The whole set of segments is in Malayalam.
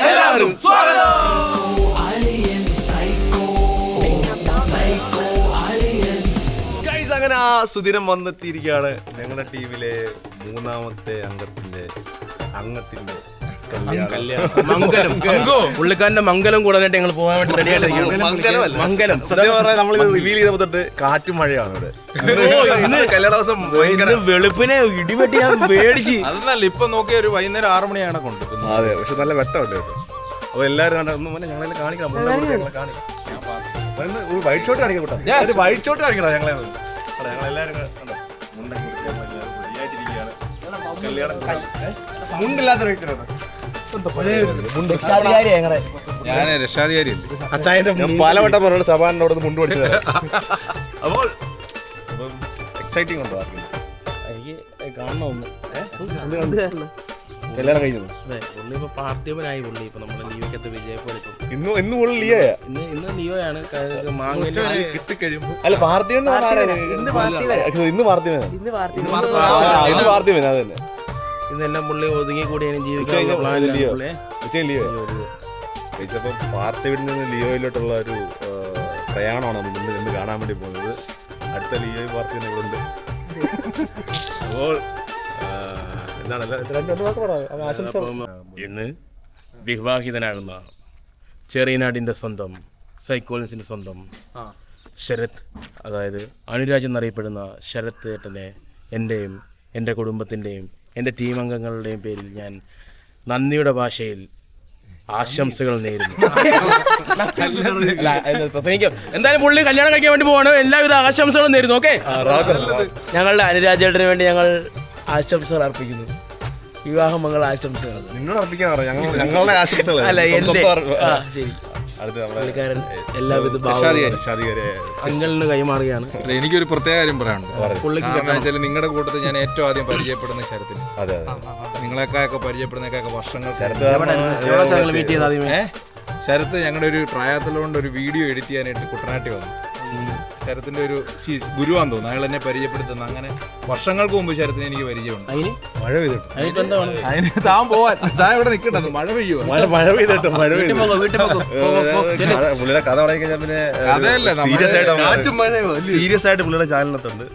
എല്ലാവരും അങ്ങനെ ആ സുദിനം വന്നെത്തിയിരിക്കുകയാണ് ഞങ്ങളുടെ ടീമിലെ മൂന്നാമത്തെ അംഗത്തിന്റെ അംഗത്തിന്റെ മംഗലം. പുള്ളിക്കാരന്റെ മംഗലം കൂടാനായിട്ട് ഞങ്ങൾ പോകാൻ വേണ്ടി റെഡിയായിട്ട് മംഗലം. സത്യം പറഞ്ഞാൽ നമ്മൾ റിവീൽ ചെയ്ത തൊട്ട് കാറ്റും മഴയാണ് ഇവിടെ. വെളുപ്പിനെ ഇടിവെട്ടി ഞാൻ പേടിച്ച്. അതൊന്നല്ല ഇപ്പൊ നോക്കിയ ഒരു വൈകുന്നേരം ആറു മണിയാണ് കൊണ്ടിരിക്കുന്നത് അതെ പക്ഷെ നല്ല കേട്ടോ. അപ്പൊ എല്ലാരും കണ്ട ഞങ്ങളെ കാണിക്കണം. ഒരു വൈറ്റ് ഷോട്ട് കാണിക്കാം ഒരു വൈറ്റ് ഷോട്ട് കാണിക്കണം ഞങ്ങളെ ഞങ്ങളെല്ലാരും കണ്ടോ, ഞങ്ങളെല്ലാവരും മുണ്ടില്ലാത്ത വ്യക്തിയാണ് ഞാൻ രക്ഷാധികാരി. ഞാൻ പലവട്ടം പറഞ്ഞ സഭാനോട് ഒന്ന് മുണ്ട് പഠിച്ചത് അപ്പോൾ എക്സൈറ്റിംഗ് ഉണ്ടോ ആർക്കും? കല്യാണം കഴിഞ്ഞത് അതെ പുള്ളി ഇപ്പൊ പാർട്ടിയവനായി പുള്ളി ഇപ്പൊ നമ്മുടെ ലീവക്കത്ത് വിജയ പോലെ ഇന്ന് ഇന്ന് കൂടുതൽ ലിയ ഇന്ന് ഇന്ന് മാങ്ങ കിട്ടിക്കഴിയുമ്പോ അല്ല പാർത്ഥിവൻ ഇന്ന് പാർത്ഥിവൻ ഇന്ന് പാർത്ഥിവൻ അത് തന്നെ. ഇതെല്ലാം പുള്ളി ഒതുങ്ങി കൂടി ജീവിക്കാൻ പാർട്ടി പ്ലാനിലാണ് ലിയോ. പുള്ളി ഉച്ചയും ലിയോ കഴിച്ചപ്പോൾ നിന്ന് ലിയോയിലോട്ടുള്ള ഒരു പ്രയാണമാണ് നമ്മൾ ഇന്ന് കാണാൻ വേണ്ടി പോകുന്നത്. അടുത്ത ലിയോ പാർട്ടി ഇവിടെ ഉണ്ട്. അപ്പോൾ ഇന്ന് വിവാഹിതനാകുന്ന ചെറിയനാടിന്റെ സ്വന്തം സൈക്കോളൻസിന്റെ സ്വന്തം ശരത് അതായത് അനുരാജ് എന്നറിയപ്പെടുന്ന ശരത് ഏട്ടനെ എന്റെയും എന്റെ കുടുംബത്തിന്റെയും എന്റെ ടീം അംഗങ്ങളുടെയും പേരിൽ ഞാൻ നന്ദിയുടെ ഭാഷയിൽ ആശംസകൾ നേരുന്നു. എന്തായാലും പുള്ളി കല്യാണം കഴിക്കാൻ വേണ്ടി പോവാണ്. എല്ലാവിധ ആശംസകളും നേരുന്നു ഓക്കെ ഞങ്ങളുടെ അനുരാജേട്ടന് വേണ്ടി ഞങ്ങൾ ആശംസകൾ അർപ്പിക്കുന്നു. വിവാഹ മംഗള ആശംസകൾ നിന്നോട് അർപ്പിക്കാൻ പറയാം ഞങ്ങളുടെ ആശംസകൾ അല്ല എന്റെ ശരി. പുള്ളിക്കാരൻ എല്ലാവിധ കൈമാറുകയാണ്. എനിക്കൊരു പ്രത്യേക കാര്യം പറയാനുണ്ട്. നിങ്ങളുടെ കൂട്ടത്തിൽ ഞാൻ ഏറ്റവും ആദ്യം പരിചയപ്പെടുന്ന ശരത്തിൽ നിങ്ങളെക്കായൊക്കെ പരിചയപ്പെടുന്നേക്കൊക്കെ വർഷങ്ങൾ ശരത് എവിടെ ഞങ്ങൾ മീറ്റ് ചെയ്ത് ശരത്ത് ഞങ്ങളുടെ ഒരു ട്രയാത്തലോണ്ട് ഒരു വീഡിയോ എഡിറ്റ് ചെയ്യാനായിട്ട് കുട്ടനാട്ടി വന്നു. ശരത്തിന്റെ ഒരു ഗുരുവാന്ന് തോന്നുന്നു. അയാൾ എന്നെ പരിചയപ്പെടുത്തുന്നു. അങ്ങനെ വർഷങ്ങൾക്ക് മുമ്പ് ശരത്തിന് എനിക്ക് പരിചയമുണ്ട്. അതിന്? മഴ പെയ്തിട്ട് അതിന് താൻ പോവാൻ. താൻ ഇവിടെ നിൽക്കണ്ടത് മഴ പെയ്യുക മഴ മഴ പെയ്തിട്ട് മഴ പുള്ളിയുടെ കഥ തുടങ്ങി കഴിഞ്ഞാൽ പിന്നെ കഥയല്ല, സീരിയസ് ആയിട്ട് സീരിയസ് ആയിട്ട് പുള്ളിയുടെ ചാനലിനകത്തുണ്ട്.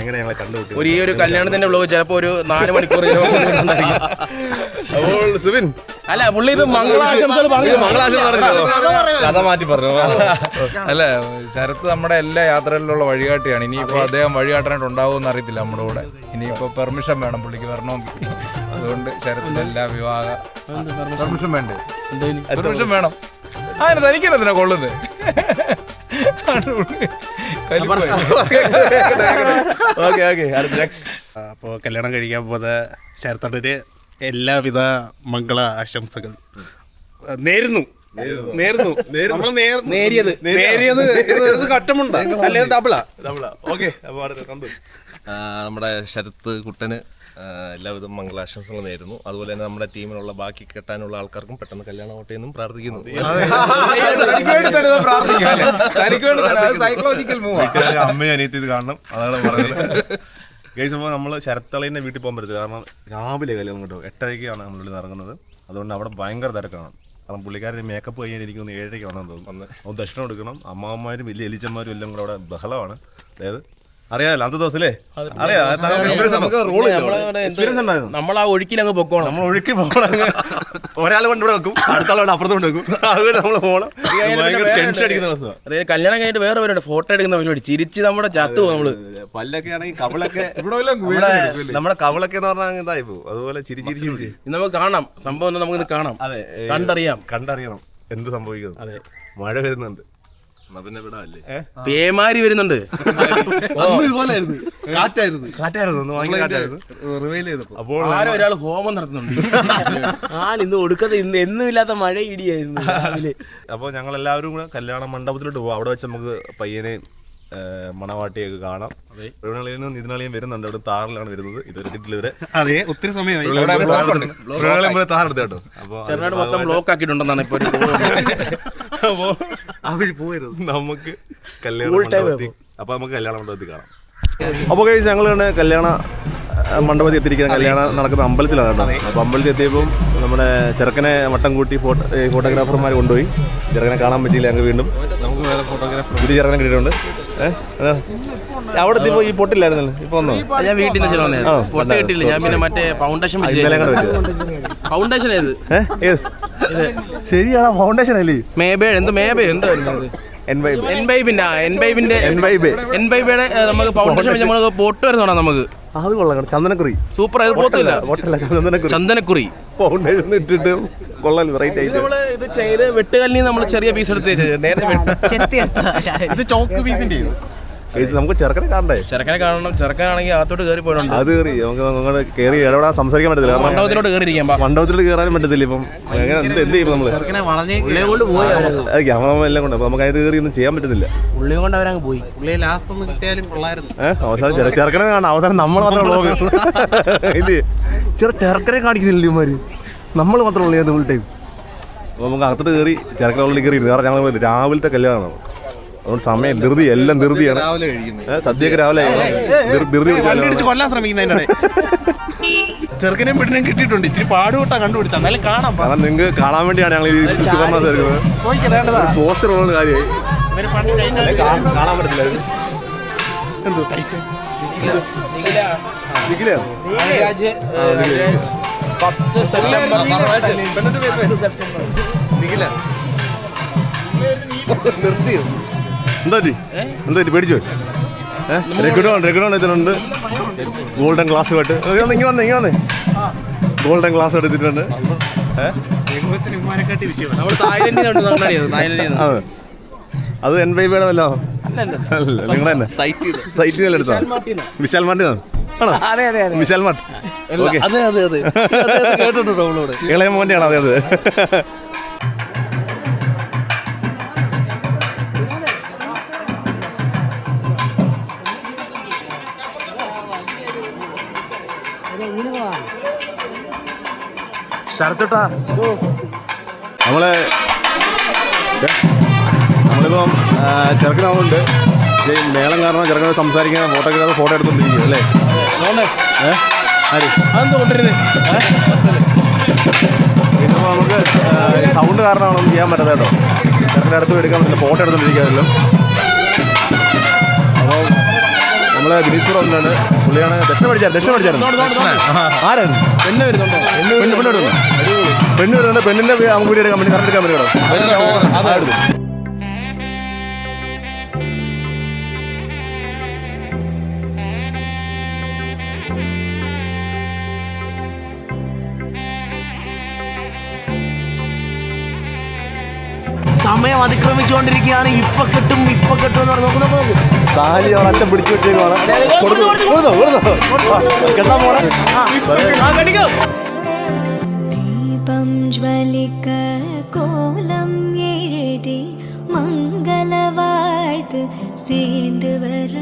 എങ്ങനെ ഞങ്ങളെ കണ്ടുപിട്ടി ഒരു ഈ ഒരു കല്യാണത്തിന്റെ ബ്ലോഗ് ചിലപ്പോ ഒരു നാല് മണിക്കൂർ. അപ്പോൾ സുബിൻ അല്ല പുള്ളി ഇത് മംഗളാശംസകൾ പറഞ്ഞു? മംഗളാശംസ പറഞ്ഞു? കഥ മാറ്റി പറഞ്ഞു? അല്ല ശരത്ത് നമ്മുടെ എല്ലാ യാത്രകളിലുള്ള വഴികാട്ടിയാണ്. ഇനിയിപ്പോ അദ്ദേഹം വഴികാട്ടാനായിട്ട് ഉണ്ടാവുമെന്ന് അറിയത്തില്ല നമ്മുടെ കൂടെ. ഇനിയിപ്പോ പെർമിഷൻ വേണം പുള്ളിക്ക് വരണമെങ്കിൽ. അതുകൊണ്ട് ശരത്തിന്റെ എല്ലാ വിവാഹ പെർമിഷൻ? വേണ്ടേ? പെർമിഷൻ വേണം. അങ്ങനെ ധരിക്കണം എന്തിനാ കൊള്ളുന്നത്. അപ്പോൾ കല്യാണം കഴിക്കാൻ പോകുന്ന ശരത്തട്ടിന് എല്ലാവിധ മംഗള ആശംസകൾ. നേരുന്നു. നേരുന്നു. നമ്മൾ നേരിയത്. നേരിയത് ഇത് ഇത് കട്ടമുണ്ട. അല്ലെങ്കിൽ ഡബിളാ? ഡബിളാ. ഓക്കെ അപ്പോൾ അടുത്ത കണ്ടു. നമ്മുടെ ശരത്ത് കുട്ടന് എല്ലാവിധ മംഗളാശംസകൾ നേരുന്നു. അതുപോലെ തന്നെ നമ്മുടെ ടീമിലുള്ള ബാക്കി കെട്ടാനുള്ള ആൾക്കാർക്കും പെട്ടെന്ന് കല്യാണം ഓട്ടെ എന്നും പ്രാർത്ഥിക്കുന്നു. അല്ലേ? സൈക്കോളജിക്കൽ മൂവാ അമ്മയും അനിയത്തി ഇത് കാണണം. അതാണ് പറയുന്നത് ഗൈസ് അപ്പോൾ നമ്മൾ ശരത്തളീന്റെ വീട്ടിൽ പോകാൻ പറ്റത്തില്ല. കാരണം രാവിലെ കല്യാണം കേട്ടോ എട്ടരയ്ക്കാണ് നമ്മൾ ഇവിടെ ഇറങ്ങുന്നത്. അതുകൊണ്ട് അവിടെ ഭയങ്കര തിരക്കാണ്. കാരണം പുള്ളിക്കാരന്റെ മേക്കപ്പ് കഴിഞ്ഞാൽ എനിക്ക് ഒന്ന് ഏഴരയ്ക്ക് വന്നു തോന്നുന്നു. ഒന്ന് ദക്ഷിണം എടുക്കണം. അമ്മാവന്മാരും വലിയ എലിച്ചന്മാരും എല്ലാം കൂടെ അവിടെ ബഹളമാണ്. അതായത് അറിയാമല്ലോ അന്നത്തെ ദിവസം അല്ലേ അറിയാം നമ്മൾ ആ ഒഴുക്കിൽ അങ്ങ് പൊക്കോണം. നമ്മൾ ഒഴുക്കി പോകണം ഒരാൾ കൊണ്ട് ഇവിടെ വെക്കും അടുത്ത കൊണ്ട് അപ്പുറത്ത് കൊണ്ട് വെക്കും. അതുകൊണ്ട് നമ്മൾ പോകണം ഭയങ്കര ടെൻഷൻ അടിക്കുന്ന അവസ്ഥ അതായത് കല്യാണം കഴിഞ്ഞിട്ട് വേറെ പരിപാടി ഫോട്ടോ എടുക്കുന്ന പരിപാടി ചിരിച്ച് നമ്മുടെ ചത്തു പോകും നമ്മൾ. പല്ലൊക്കെ ആണെങ്കിൽ കവളൊക്കെ നമ്മുടെ. നമ്മുടെ കവളൊക്കെ എന്ന് പറഞ്ഞാൽ ഇതായി പോകും. അതുപോലെ ചിരി ചിരി ചിരിച്ച് ഇത് നമുക്ക് കാണാം. സംഭവം നമുക്ക് കാണാം. അതെ കണ്ടറിയാം. കണ്ടറിയണം. എന്ത് സംഭവിക്കുന്നു? അതെ. മഴ വരുന്നുണ്ട്. പേമാരി വരുന്നുണ്ട്. കാറ്റായിരുന്നു. കാറ്റായിരുന്നു ഒന്ന് ഭയങ്കര കാറ്റായിരുന്നു. അപ്പോൾ ആരോ ഒരാൾ ഹോമം നടത്തുന്നുണ്ട്. ആ ഇന്ന് ഒടുക്കത്തെ ഇന്ന് എന്നുമില്ലാത്ത മഴ ഇടിയായിരുന്നു രാവിലെ. അപ്പോൾ ഞങ്ങൾ എല്ലാവരും കൂടെ കല്യാണ മണ്ഡപത്തിലോട്ട് പോകും അവിടെ വെച്ച് നമുക്ക് പയ്യനെയും മണവാട്ടിയൊക്കെ കാണാം. മൃഗങ്ങളിലും ഇതിനാളിയും വരുന്നുണ്ട്. അവിടെ താറിലാണ് വരുന്നത്. ഇതൊരു ഇവരെ. അതെ ഒത്തിരി സമയമായി. മൃഗങ്ങളെ താറെടുത്ത് കേട്ടോ. അപ്പോൾ ചെറുനാട് മൊത്തം ബ്ലോക്ക് ആക്കിയിട്ടുണ്ടെന്നാണ് ഇപ്പൊ. അപ്പോൾ ആ വഴി നമുക്ക് കല്യാണ മണ്ഡപത്തിൽ അപ്പൊ നമുക്ക് കല്യാണ മണ്ഡപത്തിൽ കാണാം. അപ്പോൾ കഴിച്ച് ഞങ്ങൾ തന്നെ കല്യാണ മണ്ഡപത്തിൽ എത്തിയിരിക്കുന്ന കല്യാണം നടക്കുന്ന അമ്പലത്തിലാണ് കേട്ടോ. അപ്പോൾ അമ്പലത്തിൽ എത്തിയപ്പോൾ നമ്മുടെ ചെറുക്കനെ വട്ടം കൂട്ടി ഫോട്ടോ ഫോട്ടോഗ്രാഫർമാർ കൊണ്ടുപോയി. ചെറുക്കനെ കാണാൻ പറ്റിയില്ല ഞങ്ങൾക്ക് വീണ്ടും. നമുക്ക് വേറെ ഫോട്ടോഗ്രാഫർ പുതിയ ചെറുക്കനെ കിട്ടിയിട്ടുണ്ട്. അവിടെ ഈ പൊട്ടില്ലായിരുന്നല്ലോ? ഇപ്പൊ വന്നോ? ഞാൻ വീട്ടിൽ നിന്ന് ആ, വന്നത് പൊട്ട കിട്ടില്ല ഞാൻ പിന്നെ മറ്റേ ഫൗണ്ടേഷൻ ഫൗണ്ടേഷൻ ഏത്? ശരിയാണോ? ഫൗണ്ടേഷൻ അല്ലേ? മേബേ എന്ത് മേബേ? എന്തോ എൻബൈബിന്റെ എൻ വൈ എൻ ബൈബിന്റെ എൻ ബൈബിന്റെ എൻ വൈബ് എൻ ബൈബിയുടെ നമുക്ക് ഫൗണ്ടേഷൻ നമ്മൾ പൊട്ട് വരുന്നോടാ നമുക്ക്. അത് കൊള്ളാം ചന്ദനക്കുറി. സൂപ്പർ അത് പോത്തില്ല ചന്ദനക്കുറി. ചന്ദനക്കുറി. ഇട്ടിട്ട് കൊള്ളാൻ വെറൈറ്റി ആയിട്ട്. നമ്മൾ ഇത് ചെയ്ത് വെട്ടുകല്ലിൽ നമ്മൾ ചെറിയ പീസ് എടുത്ത് നേരെ ഇത് ചോക്ക് പീസിന്റെ ഇത്. നമുക്ക് ചെറുക്കനെ കാണണ്ടേ? ചെറുക്കനെ കാണണം. ചെറുക്കനാണെങ്കിൽ അകത്തോട്ട് കയറി പോയിട്ടുണ്ട്. അത് കയറി നമുക്ക് അങ്ങോട്ട് കയറി ഇടപെടാൻ സംസാരിക്കാൻ പറ്റത്തില്ല. മണ്ഡപത്തിലോട്ട് കയറിയിരിക്കാം ബാ. മണ്ഡപത്തിലോട്ട് കയറാനും പറ്റത്തില്ല ഇപ്പം. അങ്ങനെ എന്ത് എന്ത് ചെയ്യും നമ്മൾ? ചെറുക്കനെ പോയി അവരങ്ങ്. അത് ക്യാമറ എല്ലാം കൊണ്ട്. അപ്പൊ നമുക്ക് അതിന് കയറി ഒന്നും ചെയ്യാൻ പറ്റുന്നില്ല ഉള്ളിയും കൊണ്ട് അവരങ്ങ് പോയി. പുള്ളിയെ ലാസ്റ്റ് ഒന്ന് കിട്ടിയാലും കൊള്ളായിരുന്നു. അവസാനം ചെറു ചെറുക്കനെ കാണാം അവസാനം നമ്മൾ മാത്രം വ്ളോഗ് ഇത് ചെറു ചെറുക്കനെ കാണിക്കുന്നില്ല ഇവന്മാര്. നമ്മൾ മാത്രം ഉള്ളു ഫുൾ ടൈം അപ്പോൾ നമുക്ക് അകത്തോട്ട് കയറി ചെറുക്കനുള്ളിൽ കയറി ഇരുന്ന്. കാരണം ഞങ്ങൾ രാവിലത്തെ കല്യാണമാണ്. അതുകൊണ്ട് സമയം ധൃതി എല്ലാം ധൃതിയാണ്. സദ്യക്ക് രാവിലെ ധൃതി കൊല്ലാൻ ശ്രമിക്കുന്നതിന്റെ ചെറുക്കനെയും പെണ്ണിനെയും കിട്ടിയിട്ടുണ്ട്. ഇച്ചിരി പാടുകൂട്ടാ കണ്ടുപിടിച്ച എന്നാലും കാണാം കാരണം നിങ്ങൾക്ക് കാണാൻ വേണ്ടിയാണ് ഞങ്ങൾ ഈ സുവർണ പോസ്റ്റർ ഉള്ള കാര്യമായി. കാണാൻ പറ്റില്ല. എന്തോ പത്ത് സെപ്റ്റംബർ നിർത്തിയോ? എന്താ പറ്റി? എന്താ? പേടിച്ചോ? രഘുഡോൺ രഘുഡോൺ ഇതിനുണ്ട് ഗോൾഡൻ ഗ്ലാസ് കേട്ട്. ഇങ്ങനെ വന്നേ ഇങ്ങനെ വന്നേ. ഗോൾഡൻ ഗ്ലാസ് എടുത്തിട്ടുണ്ട് അത് അത്. എൻ വൈ ബിയുടെ വല്ലോ? അല്ല നിങ്ങളുടെ തന്നെ. സൈറ്റിൽ നിന്ന് എടുത്തോ വിശാൽ അതെ വിശാൽ മാർട്ട് അതെ അതെ അതെ. കേട്ടിട്ടുണ്ടോ ഇളയ മോന്റെ ആണ് അതെ അതെ. ശരത്തേട്ടാ നമ്മൾ നമ്മളിപ്പം ചെറുക്കനാവുന്നുണ്ട്. പക്ഷേ മേളം കാരണം ചെറുക്കനോട് സംസാരിക്കാൻ ഫോട്ടോഗ്രാഫർ ഫോട്ടോ എടുത്തോണ്ടിരിക്കും അല്ലേ? ഇതിപ്പോൾ നമുക്ക് സൗണ്ട് കാരണമാണ് ചെയ്യാൻ പറ്റാത്ത കേട്ടോ. ചെറുക്കന്റെ അടുത്ത് എടുക്കാൻ പറ്റില്ല ഫോട്ടോ എടുത്തോണ്ടിരിക്കാമല്ലോ അപ്പോൾ നമ്മളെ ബിനീശ്വർ ഒന്നാണ് പുള്ളിയാണ് ദക്ഷിണ പഠിച്ചായിരുന്നു. ദക്ഷിണ പഠിച്ചായിരുന്നു വരുന്നുണ്ടോ. പെണ്ണ് പെണ്ണ് വരുന്നുണ്ട്. പെണ്ണിന്റെ നമുക്ക് എടുക്കാൻ വേണ്ടി കറണ്ട് എടുക്കാൻ വേണ്ടി കേട്ടോ ആ, എടുത്തു. സമയം അതിക്രമിച്ചുകൊണ്ടിരിക്കുകയാണ്. ഇപ്പൊ കെട്ടും ഇപ്പൊ കെട്ടും എന്ന് പറഞ്ഞ് നോക്ക് നോക്ക് നോക്ക്. താലി അവൾ അച്ഛൻ പിടിച്ചു വെച്ചേക്കുവാണ് കൊടുത്തു കൊടുത്തോ കൊടുത്തോ കെട്ടാൻ പോണേ ആ കടിക്കോ ദീപം ജ്വലിക്ക കോലം എഴുതി മംഗളവാഴ്ത്ത് சேர்ந்து வர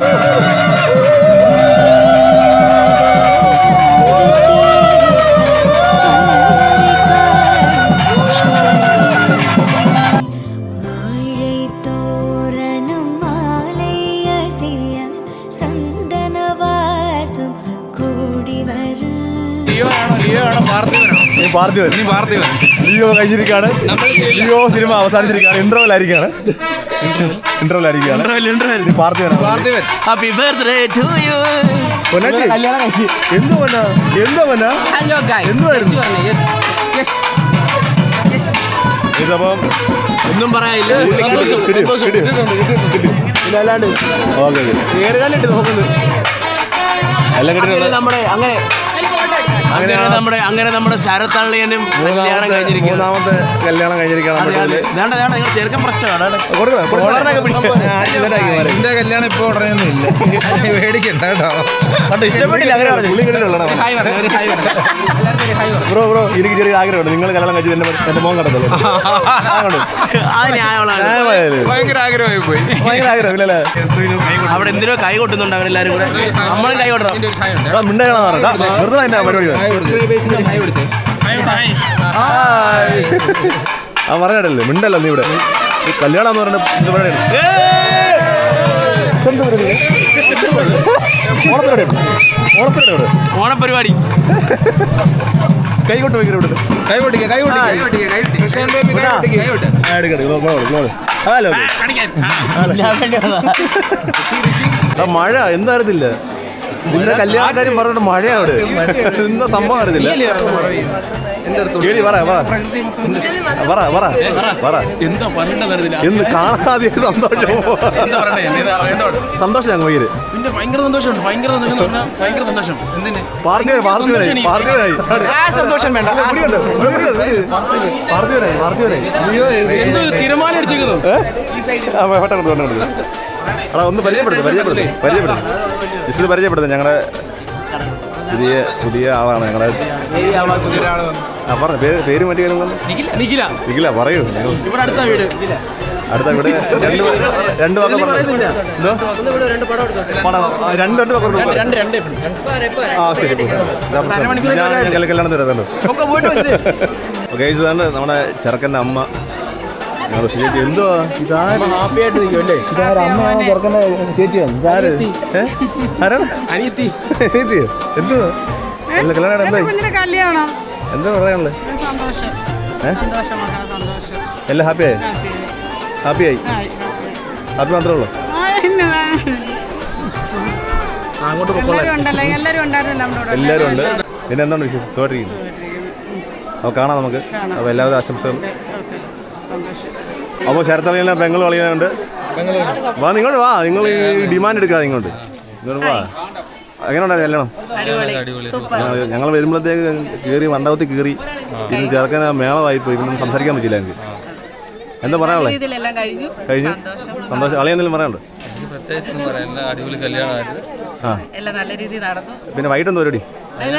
ലിയോ ആണോ ലിയോ ആണോ പാർത്ഥിവനാണോ നീ പാർത്ഥിവൻ ഇനി പാർത്ഥിവൻ ലിയോ കഴിഞ്ഞിരിക്കുകയാണ് ലിയോ സിനിമ അവസാനിച്ചിരിക്കുകയാണ്. ഇന്റർവെൽ ആയിരിക്കുകയാണ് ഇന്റർവെൽ ആയിരിക്കുകയാണ് നീ പാർത്ഥിവനാണ് Parthivan happy birthday to you പൊന്നാച്ചി, എന്ത് പൊന്നാ? എന്താ പൊന്നാ? ഹലോ ഗൈസ് എന്തുവായിരുന്നു? യെസ് യെസ് യെസ് ഇത് അപ്പം ഒന്നും പറയാനില്ല. സന്തോഷം സന്തോഷം. കിട്ടി, കിട്ടി. പിന്നെ അല്ലാണ്ട് ഓക്കെ ഓക്കെ. നേരുകാലിട്ട് നോക്കുന്നത് എല്ലാം കിട്ടിയിട്ടുണ്ട്. നമ്മുടെ അങ്ങനെ അങ്ങനെ നമ്മുടെ അങ്ങനെ നമ്മുടെ ശരത്തള്ളിയനും കല്യാണം കഴിഞ്ഞിരിക്കുന്നു മൂന്നാമത്തെ കല്യാണം കഴിഞ്ഞിരിക്കണം ചെറുക്കൻ പ്രശ്നമാണ്. എന്റെ കല്യാണം ഇപ്പൊ ഉടനെയൊന്നും ഇല്ല മേടിക്കണ്ട കേട്ടോ. ഇഷ്ടപ്പെട്ടില്ല ബ്രോ ബ്രോ എനിക്ക് ചെറിയ ആഗ്രഹമുണ്ട്. നിങ്ങൾ കല്യാണം കഴിച്ചത് എന്റെ എന്റെ മോൻ കണ്ടല്ലോ ആ, കണ്ടു. അത് ന്യായമുള്ളതാണ് ന്യായമായല്ലേ? ഭയങ്കര ആഗ്രഹമായി പോയി. ഭയങ്കര ആഗ്രഹം ഇല്ലല്ലേ? അവിടെ എന്തിനോ കൈ കൊട്ടുന്നുണ്ട് അവരെല്ലാരും കൂടെ. നമ്മളും കൈ കൊട്ടണം. എടാ വെറുതെ പരിപാടി? സബ്സ്ക്രൈബേഴ്സിന് ഒരു ഹായ് കൊടുത്തേ. ഹായ്. ആ പറഞ്ഞിട്ടല്ലേ മിണ്ടല്ല നീ ഇവിടെ? കല്യാണം എന്ന് പറഞ്ഞ പരിപാടിയാണ് എന്ത് പരിപാടി ഓണപ്പരിപാടി ഓണപ്പരിപാടി കൈകൊട്ട് ഇവിടെ പൊട്ടിക്കുക ഹലോ മഴ എന്തായിരുന്നില്ല? നിന്റെ കല്യാണക്കാരും പറഞ്ഞിട്ട് മഴയാണ് ഇന്ന സംഭവം അറിയത്തില്ല. കേടി പറ പറ. പറ പറ പറ. എന്താ എന്ന് കാണാതെ സന്തോഷം എന്താ സന്തോഷം ഞങ്ങൾ പിന്നെ ഭയങ്കര സന്തോഷമുണ്ട് ഭയങ്കര സന്തോഷം ഭയങ്കര സന്തോഷം. പാർത്ഥിവനായി പാർത്ഥിവനായി പാർത്ഥിവനായി സന്തോഷം വേണ്ട. പാർത്ഥിവനായി പാർത്ഥിവനായി അടിച്ചേക്കുന്നു ആ, പെട്ടെന്ന് കൊണ്ട്. എടാ ഒന്ന് പരിചയപ്പെടുത്തു പരിചയപ്പെടുത്തു. പരിചയപ്പെടുത്തു. വിശുദ്ധ പരിചയപ്പെടുത്തു. ഞങ്ങളുടെ പുതിയ പുതിയ ആളാണ്. ഞങ്ങളുടെ ആ പറഞ്ഞു. പേര് പേര് മറ്റേ നിഖില നിഖില. പറയൂ. അടുത്ത വീട്. അടുത്ത രണ്ട് രണ്ട് വാക്ക് പറഞ്ഞു. എന്തോ? പടം ആ, രണ്ട് രണ്ട് വാക്ക് പറഞ്ഞു. ആ ശരി. ഞാൻ ഞാൻ കല്യാ- കല്യാണത്തിന് വരാമല്ലോ ഒക്കെ പോയിട്ട് വന്നിട്ട് ഓക്കെ ഇതാണ് നമ്മുടെ ചെറുക്കന്റെ അമ്മ. ചേച്ചി. എന്തുവാ ഇതാര്? ഹാപ്പി ആയിട്ട് നിൽക്കും അല്ലേ? ഇതാര്? അമ്മ ഇതാര്? ആരാണ് അനിയത്തി. ചേച്ചിയോ എന്തുവാ അല്ല കല്യാണം എന്തായി? കുഞ്ഞിന്റെ കല്യാണം. എന്താ പറയാനുള്ളത് സന്തോഷം. ഏ? സന്തോഷം മക്കളെ സന്തോഷം. എല്ലാം ഹാപ്പിയായി ഹാപ്പിയായി ഹാപ്പി മാത്രമേ ഉള്ളൂ? നമ്മുടെ എല്ലാവരും ഉണ്ട്. പിന്നെ എന്താണ് വിശേഷം? സുഖമായിട്ടിരിക്കുന്നു. അപ്പോൾ കാണാം നമുക്ക്. അപ്പോൾ എല്ലാവരും സന്തോഷം അപ്പോൾ ശരത്തളിയെല്ലാം പെങ്ങൾ കളിയാനുണ്ട്. വാ നിങ്ങൾ വാ. നിങ്ങൾ ഈ ഡിമാൻഡ് എടുക്കാതെ ഇങ്ങോട്ട്. ഇങ്ങോട്ട് വാ. എങ്ങനെ ഉണ്ടായിരുന്നു കല്യാണം സൂപ്പർ ഞങ്ങൾ വരുമ്പോഴത്തേക്ക് കയറി മണ്ഡപത്തിൽ കയറി ഇന്ന് ചേർക്കാൻ മേളമായി പോയി പിന്നെ സംസാരിക്കാൻ പറ്റില്ല എനിക്ക്. എന്താ പറയാനുള്ളത്? കഴിഞ്ഞു. കഴിഞ്ഞു? സന്തോഷം. അളി എന്തെങ്കിലും പറയാനുണ്ട്? അടിപൊളി കല്യാണമായിരുന്നു. ആ. എല്ലാം നല്ല രീതിയിൽ നടന്നു. പിന്നെ വൈകിട്ടെന്താ പരിപാടി? വൈകുന്നേരം റിസപ്ഷൻ അല്ല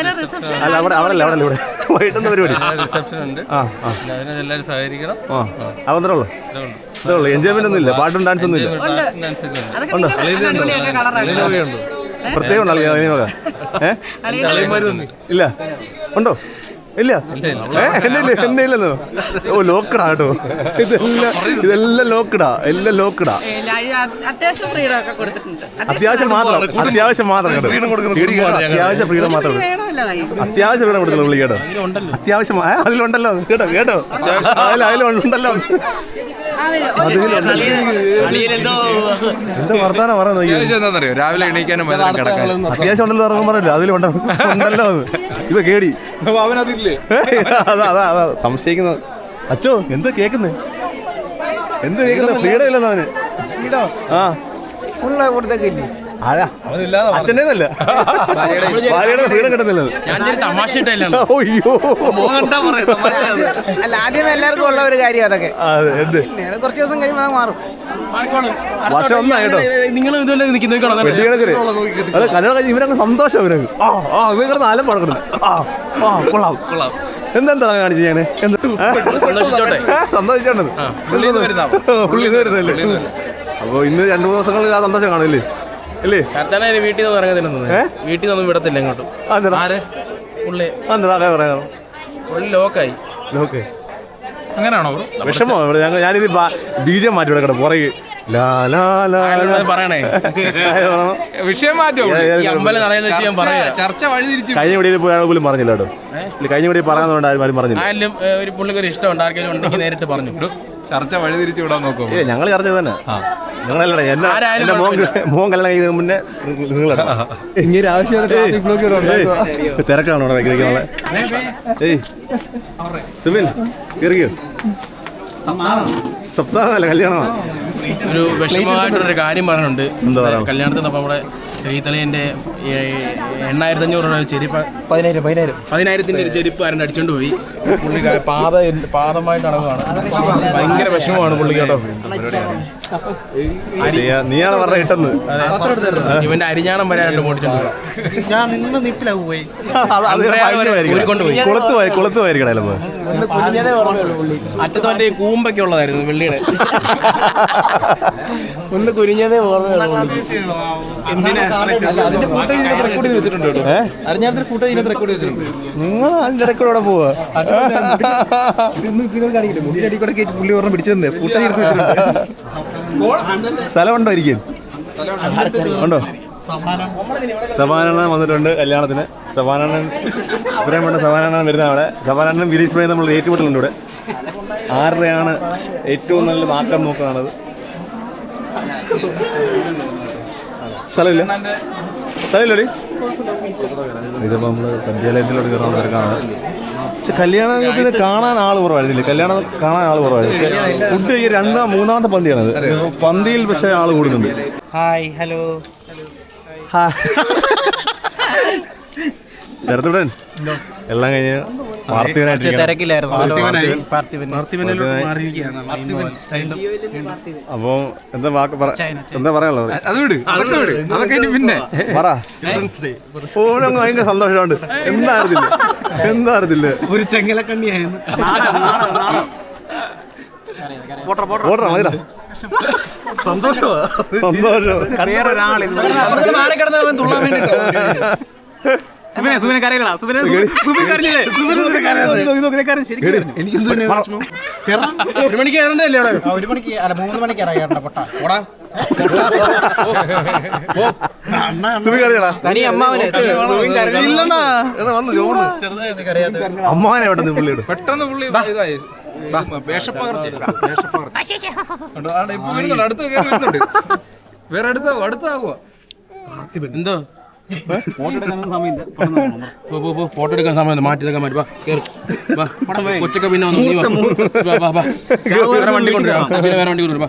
അവിടെ അവിടെ അല്ല അവിടെ അല്ല ഇവിടെ വൈകിട്ടെന്താ പരിപാടി റിസപ്ഷൻ ഉണ്ട്. ആ ആ. പിന്നെ അതിനെ എല്ലാവരും സഹകരിക്കണം. ആ അതത്രേ ഉള്ളൂ. അതേ ഉള്ളൂ. എൻജോയ്മെന്റ് ഒന്നും ഇല്ല. പാട്ടും ഡാൻസ് ഒന്നും ഇല്ല. ഉണ്ട്. അതൊക്കെ നിങ്ങൾ അടിപൊളിയൊക്കെ കളറാണ് പ്രത്യേകം ഉണ്ട് ഇല്ല. ഉണ്ടോ? ഇല്ല. എന്നെ ഇല്ലെന്നോ? ഓ ലോക്കഡാ കേട്ടോ. ഇതെല്ലാം ഇതെല്ലാം ലോക്കഡാ എല്ലാം ലോക്കഡാ. അത്യാവശ്യം ഫ്രീഡം ഒക്കെ കൊടുത്തിട്ടുണ്ട്. അത്യാവശ്യം മാത്രം അത്യാവശ്യം മാത്രം അത്യാവശ്യം ഫ്രീഡം മാത്രം അത്യാവശ്യം ഫ്രീഡം കൊടുത്തില്ല പുള്ളി കേട്ടോ. ഉണ്ടല്ലോ അത്യാവശ്യം അതിലുണ്ടല്ലോ. കേട്ടോ കേട്ടോ. അതിലുണ്ടല്ലോ. എന്താ വർത്താനം പറയുന്നത് രാവിലെ എണീക്കാനും അത്യാവശ്യം ഉണ്ടല്ലോ ഇറങ്ങാൻ പറയല്ലോ അതിലുണ്ടോ ഉണ്ടല്ലോ ഇത് കേടി. അവനതില്ലേ അതാ അതാ അതാ സംശയിക്കുന്നത് അച്ചോ എന്താ കേക്കുന്നേ? എന്ത് കേക്കുന്നത് ഫ്രീഡം? ഇല്ലെന്നവന് ആ. ഫുള്ള് കൊടുത്തേക്കില്ലേ? ഭാര്യയുടെ ഫ്രീഡം തമാശ ഇട്ടല്ലാണ് അയ്യോ. അല്ല ആദ്യം എല്ലാവർക്കും ഉള്ള ഒരു കാര്യം അതൊക്കെ. അതെ എന്ത്? പിന്നെ അത് കുറച്ച് ദിവസം കഴിയുമ്പോൾ അത് മാറും. വർഷം നിങ്ങൾ ഇതുപോലെ നിൽക്കുന്ന നോക്കണം അത് കല്യാണം കഴിഞ്ഞ് ഇവരങ്ങ് സന്തോഷം ഇവരങ്ങ് ആ ആ ഇവർ കിടന്ന് ആലം പടക്കണം ആ ആ കൊള്ളാം. കൊള്ളാം. എന്തെന്താ കാണിച്ചു ഞാൻ സന്തോഷിച്ചോട്ടെ. സന്തോഷിച്ചോണ്ടത്. പുള്ളി ഇന്ന് വരുന്നല്ലേ അപ്പോൾ ഇന്ന് രണ്ടു മൂന്ന് ദിവസങ്ങളിൽ ആ സന്തോഷം കാണില്ലേ അല്ലേ ശരത്തന വീട്ടിൽ നിന്ന് ഇറങ്ങത്തില്ലെന്ന് വീട്ടിൽ നിന്നും വിടത്തില്ല ഇങ്ങോട്ടും. ആരെ? പുള്ളി. പുള്ളി ലോക്കായി. ഓക്കെ അങ്ങനെയാണോ വിഷമോ ഞാനിത് ബീജം ജെ മാറ്റി ഇവിടെ കിടം പുറകെ. പറയണേ. വിഷയം മാറ്റോ? അമ്പലം നടയെന്ന് വെച്ച് ഞാൻ പറയാ ചർച്ച വഴി തിരിച്ചു കഴിഞ്ഞ പോലും പറഞ്ഞില്ല കേട്ടോ വീടിൽ പറയാന്നുകൊണ്ട് ആരും ആരും പറഞ്ഞില്ല. ആരിലും ഏ, ഒരു പുള്ളിക്ക് ഒരു ഇഷ്ടമുണ്ട് ആർക്കെങ്കിലും ഉണ്ടെങ്കിൽ നേരിട്ട് പറഞ്ഞു. ചർച്ച വഴി തിരിച്ചു വിടാൻ നോക്കും ഏ ഞങ്ങൾ ചർച്ച ചെയ്ത് തന്നെ. ഞങ്ങളല്ലേ എന്നെ ആരായാലും എന്റെ മോൻ മോൻ കല്യാണം കഴിയുന്നതിന് മുന്നേ നിങ്ങളാ ഇങ്ങനെ ആവശ്യം തിരക്കാണോ ഇവിടെ വയ്ക്കുന്നതിനുള്ള ഏയ്. സുബിൻ കയറിയോ സപ്താഹമല്ല കല്യാണമാണ് ഒരു വിഷമമായിട്ടൊരു കാര്യം പറയുന്നുണ്ട്? കല്യാണത്തിന് നമ്മുടെ ശ്രീതലയന്റെ എണ്ണായിരത്തി അഞ്ഞൂറ് രൂപ ചെരുപ്പ് പതിനായിരം പതിനായിരം പതിനായിരത്തിന്റെ ഒരു ചെരുപ്പ് ആരണ്ട് അടിച്ചോണ്ട് പോയി പുള്ളി പാത പാദമായിട്ട് അടങ്ങുകയാണ് ഭയങ്കര വിഷമമാണ് പുള്ളി കേട്ടോ നീയാണ് പറഞ്ഞ കിട്ടുന്നത് ഇവന്റെ അരിഞ്ഞാണം വരാനുണ്ട് മോടിച്ചോണ്ട് ഞാൻ നിന്ന് നിപ്പിലാവും പോയി വരെ കൂമ്പൊക്കെ ഉള്ളതായിരുന്നു വെള്ളിയുടെ ഒന്ന് കുരിഞ്ഞതേ ഓർമ്മ നിങ്ങൾ അതിന്റെ ഇടയ്ക്കൂടെ ഇവിടെ പോവാ? സ്ഥലമുണ്ടോ ഇരിക്കും? ഉണ്ടോ? സഭാനണ്ണൻ വന്നിട്ടുണ്ട് കല്യാണത്തിന്. സഭാനണ്ണൻ ഇത്രയും വേണ്ട സഭാനണ്ണൻ വരുന്ന അവിടെ. സഭാനണ്ണൻ ഗിരീഷ് ഭായി നമ്മൾ ഏറ്റുമുട്ടലുണ്ട് ഇവിടെ. ആരുടെയാണ് ഏറ്റവും നല്ല നാക്കം നോക്കുന്നതാണത് സ്ഥലമില്ല. സ്ഥലമില്ലടി. ഇതിപ്പോൾ നമ്മൾ സന്ധ്യാലയത്തിലോട്ട് കയറാൻ തിരക്കാണ് പക്ഷെ കല്യാണത്തിന് കാണാൻ ആൾ കുറവായിരുന്നില്ല? കല്യാണം കാണാൻ ആൾ കുറവായിരുന്നു. ഫുഡ് ഈ രണ്ടാം മൂന്നാമത്തെ പന്തിയാണത്. പന്തിയിൽ പക്ഷേ ആൾ കൂടുന്നുണ്ട്. Hi hello. ഹായ്. ചെറുത്തുടൻ എല്ലാം കഴിഞ്ഞ് അപ്പോൾ എന്താ വാക്ക് എന്താ പറയാനുള്ളത്? പിന്നെ. ഓരോ ഭയങ്കര സന്തോഷമുണ്ട്. എന്തായിരുന്നില്ല? എന്തായിരുന്നില്ല? ഒരു ചെങ്ങലക്കണ്ണിയായിരുന്നു. ഓടറാ മതിടാ സന്തോഷമാ? സന്തോഷം. തുള്ളാൻ കേറാം ഒരു മണിക്ക് ഇറങ്ങണ്ടല്ലേ അവിടെ? ഒരു മണിക്ക് അല്ല മൂന്ന് മണിക്ക് ഇറങ്ങേണ്ട പൊട്ട. ഓടാ അമ്മാവന്. ഇല്ലണ്ണാ അമ്മാനെ എവിടെ നിന്ന് പുള്ളിയുടെ? പെട്ടെന്ന് പുള്ളി ഇതായി. വേഷപ്പകർച്ച. കണ്ടോ? ആടെ ഇപ്പൊ വരുന്നുണ്ട്. അടുത്ത് കയറി വരുന്നുണ്ട്. വേറെ അടുത്താവോ? അടുത്താവോ? എന്തോ? ഫോട്ടോ എടുക്കാൻ സമയം മാറ്റി എടുക്കാൻ മാറ്റി കൊച്ചൊക്കെ പിന്നെ വന്നു. വേറെ വണ്ടി കൊണ്ടുവരാം. വേറെ വണ്ടി കൊണ്ടുവരാ.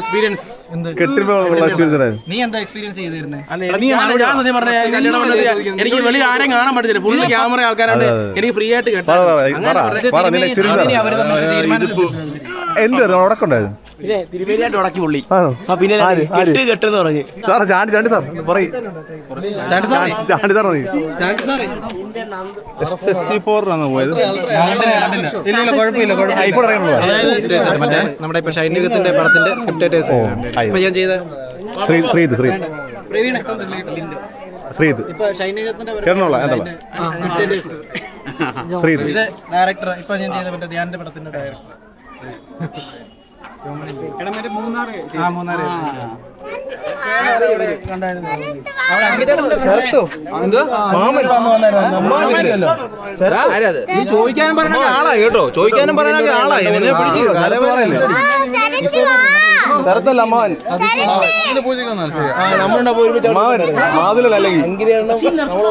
എക്സ്പീരിയൻസ് നീ എന്താ എക്സ്പീരിയൻസ് ചെയ്തിരുന്നത് എനിക്ക് വെളി ആരെയും കാണാൻ പറ്റത്തില്ല. ഫുള്ള് ക്യാമറ ആൾക്കാരാണ്. എനിക്ക് ഫ്രീ ആയിട്ട് കേട്ടോ. എന്ത് ഉടക്കുണ്ടായിരുന്നു പിന്നെ തിരുവേലിയായിട്ട് ഉടക്കി പുള്ളി. ആണോ? ആ പിന്നെ? കെട്ട് കെട്ടെന്ന് പറഞ്ഞ്. സാർ ചാണ്ടി ചാണ്ടി സാർ പറയും. ചാണ്ടി സാർ പറയും. എസ് എസ് ടി പോയത്. നമ്മുടെ ഇപ്പൊ ഷൈനികത്തിന്റെ പടത്തിന്റെ. ഇപ്പൊ ഞാൻ ചെയ്ത ശ്രീത് ശ്രീത്. ശ്രീ ശ്രീത്. എന്തല്ല ഇത് ഡയറക്ടർ ഇപ്പൊ ഞാൻ ചെയ്ത മറ്റേ ധ്യാന്റെ പടത്തിന്റെ ഡയറക്ടർ ആ മൂന്നാറ്. ചോദിക്കാനും പറഞ്ഞ ആളാ കേട്ടോ? ചോദിക്കാനും പറയാനൊക്കെ ആളാ. എന്നെ പിടിച്ചു കാലം പറയല്ലേ ശരത്തല്ല അമ്മാവൻ മാതുലൻ അല്ലെങ്കിൽ.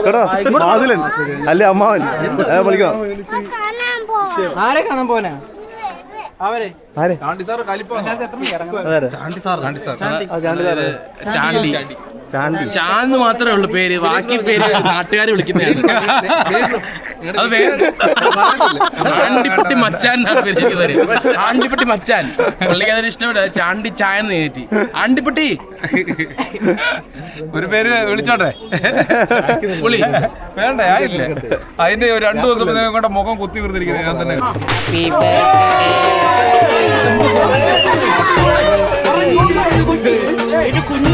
കേട്ടോ? മാതുലൻ അല്ലേ അമ്മാവൻ? വിളിക്കണം? ആരെ കാണാൻ പോനാ ചാണ്ടി ചാണ്ടി സാർ ചാണ്ടി സാർ ചാണ്ടി. ചാണ്ടി ചാന്ന് മാത്രമേ ഉള്ളൂ പേര്. ബാക്കി പേര് നാട്ടുകാർ വിളിക്കുന്നതാണ്. അത് വേറെ ആണ്ടിപ്പട്ടി മച്ചാൻ എന്നാണ് പേര്. ആണ്ടിപ്പട്ടി മച്ചാൻ. പുള്ളിക്ക് അതൊരു ഇഷ്ടപ്പെട്ട ചാണ്ടി ചായ നേറ്റി ആണ്ടിപ്പട്ടി ഒരു പേര് വിളിച്ചോട്ടെ? പുളി. വേണ്ട ആയില്ലേ? അതിന്റെ ഒരു രണ്ടു ദിവസം കൊണ്ട് മുഖം കുത്തി വീർത്തിരിക്കുന്നത് ഞാൻ തന്നെ എന്റെ കുഞ്ഞ്